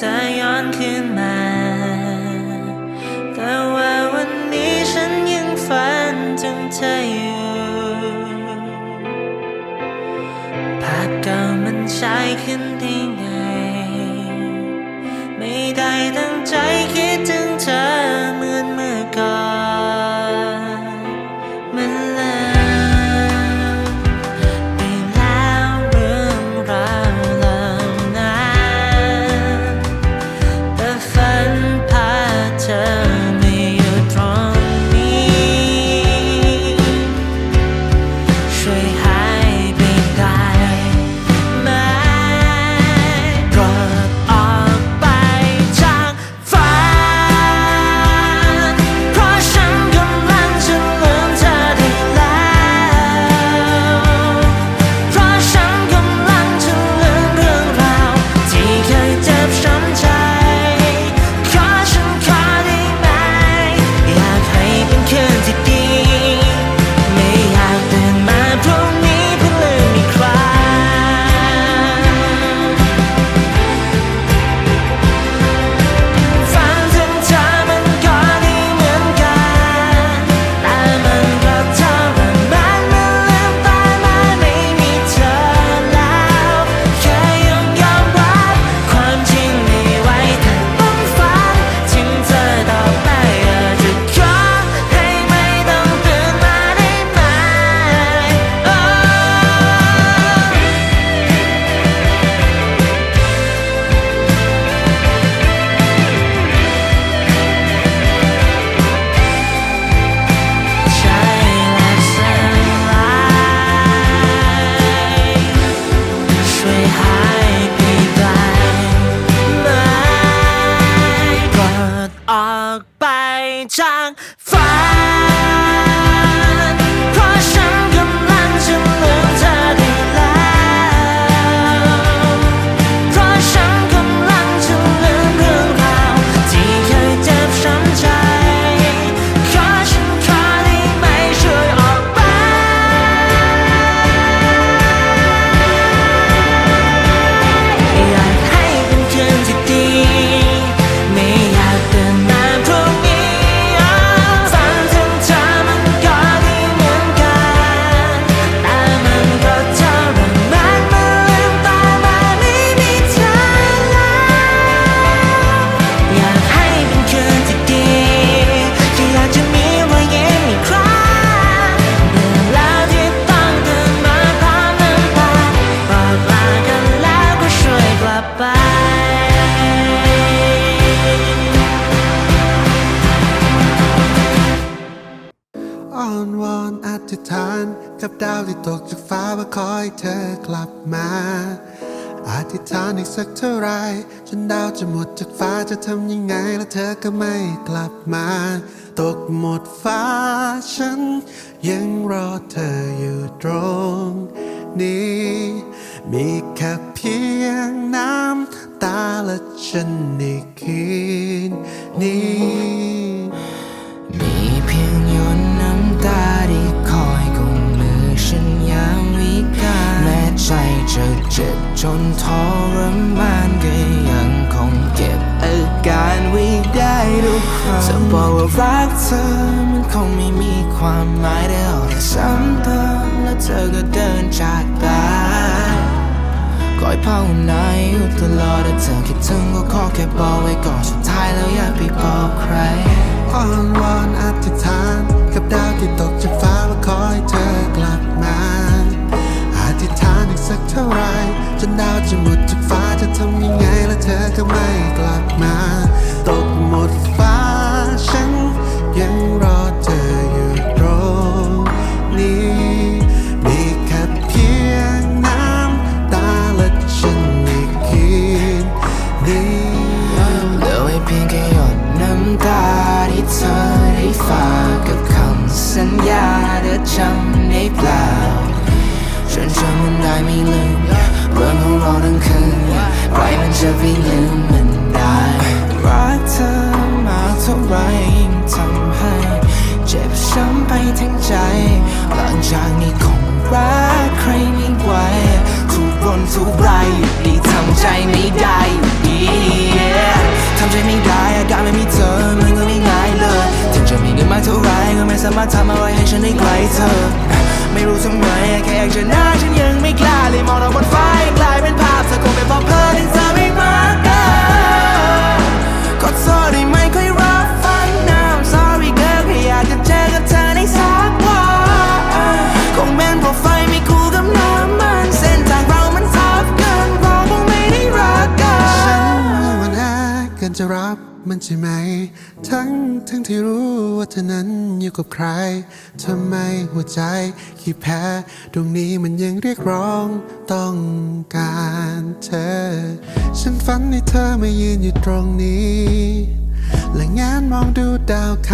เธอย้อนขึ้นมา แต่ว่าวันนี้ฉันยังฝันถึงเธออยู่ ภาพเก่ามันใช้ขึ้นได้ไง ไม่ได้ตั้งใจ อ้อนวอนอธิษฐานกับดาวที่ตกจากฟ้าว่าขอให้เธอกลับมาอธิษฐานอีกสักเท่าไรจนดาวจะหมดจากฟ้าจะทำยังไงแล้วเธอก็ไม่กลับมา ตกหมดฟ้าฉัน ยังรอเธออยู่ตรงนี้ มีแค่เพียงน้ำตาและฉันในคืนนี้ จนทรมานก็ยังคงเก็บอาการไว้ได้ทุกครั้งจะบอกว่ารักเธอมันคงไม่มีความหมายได้เอแต่ซ้ำเติมแล้วเธอก็เดินจากไปคอยภาวนาอยู่ตลอดแต่เธอคิดถึงก็ขอแค่บอกไว้ก่อนสุดท้ายแล้วอย่าไปบอกใครอ้อนวอนอธิษฐานกับดาวที่ตกจากฟ้าว่าขอให้เธอกลับมาอธิษฐานอีกสักเท่าไร จนดาวจะหมดจากฟ้าจะทำยังไงแล้วเธอก็ไม่กลับมา ตกหมดฟ้าฉันยังรอ จะไปลืมมันได้รักเธอมาเท่าไรยิ่งทำให้ เจ็บช้ำไปทั้งใจ หลังจากนี้คงรักใครไม่ไหวทุกรนทุกรายอยู่ดีทำใจไม่ได้อยู่ดี yeah. ทำใจไม่ได้อาการไม่มีเธอมั กเทำอะไรให้ฉันได้ไกลเธอ ไม่รู้ทำไมแค่อยากจะหน้าฉันยังไม่กล้าเลยมองเราบนฟ้ากลายเป็นภาพเธอคงเป็นเพราะเพลินที่เธอไม่มากันขอโทษที่ไม่ค่อยรับฟังนะ I'm sorry girl แค่อยากจะเจอกับเธอในสักวันคงเป็นเพราะไฟไม่คู่กับน้ำมันเส้นทางเรามันทับกันเราคงไม่ได้รักกันฉันนมันแอเกินจะรับ มันใช่ไหม ทั้งทั้งที่รู้ว่าเธอนั้นอยู่กับใครทำไมหัวใจขี้แพ้ตรงนี้มันยังเรียกร้องต้องการเธอ ฉันฝันให้เธอมายืนอยู่ตรงนี้ และงานมองดูดาวค